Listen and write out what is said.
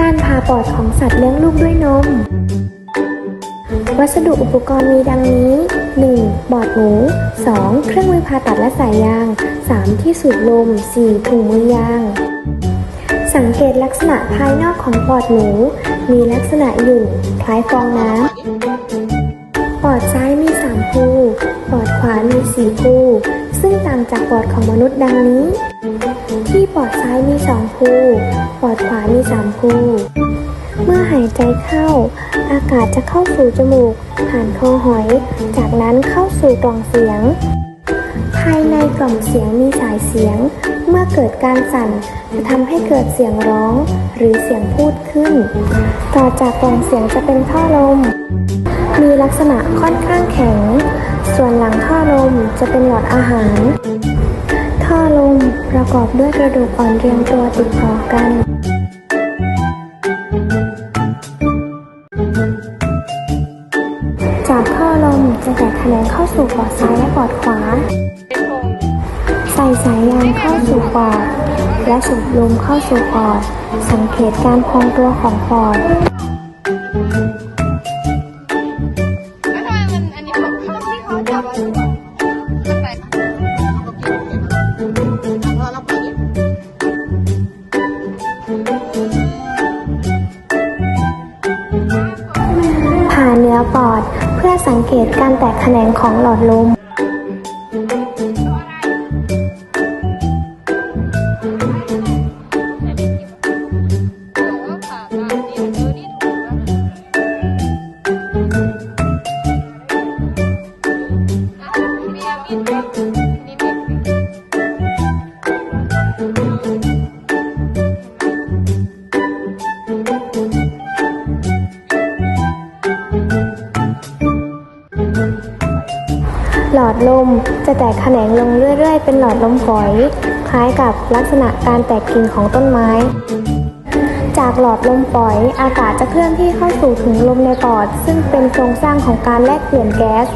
การผ่าปอดของสัตว์เลี้ยงลูกด้วยนม วัสดุอุปกรณ์มีดังนี้ 1. บอดหมู 2. เครื่องมือผ่าตัดและสายยาง 3. ที่สูดลม 4. ถุงมือยาง สังเกตลักษณะภายนอกของปอดหมู มีลักษณะหยุ่นคล้ายฟองน้ำ อดซ้ายมี3ภูปอดขวามี4ภูซึ่งต่างจากปอดของมนุษย์ดังนี้ ที่ปอดซ้ายมี2ภูปอดขวามี3ภูเมื่อหายใจเข้า อากาศจะเข้าสู่จมูก ผ่านคอหอย จากนั้นเข้าสู่กล่องเสียง ภายในกล่องเสียงมีสายเสียง เมื่อเกิดการสั่นจะทำให้เกิดเสียงร้อง หรือเสียงพูดขึ้น ต่อจากกล่องเสียงจะเป็นท่อลม มีลักษณะค่อนข้างแข็ง ส่วนหลังท่อลมจะเป็นหลอดอาหาร ท่อลมประกอบด้วยกระดูกอ่อนเรียงตัวติดต่อกันจากท่อลมจะแตกแขนงเข้าสู่ปอดซ้ายและปอดขวา ใส่สายยางเข้าสู่ปอด และสูบลมเข้าสู่ปอด สังเกตการพองตัวของปอด ผ่าเนื้อปอดเพื่อสังเกตการแตกแขนงของหลอดลม หลอดลมจะแตกแขนงลงเรื่อย ๆ เป็นหลอดลมฝอย คล้ายกับลักษณะการแตกกิ่งของต้นไม้ จากหลอดลมฝอยอากาศจะเคลื่อนที่เข้าสู่ถุงลมในปอด ซึ่งเป็นโครงสร้างของการแลกเปลี่ยนแก๊ส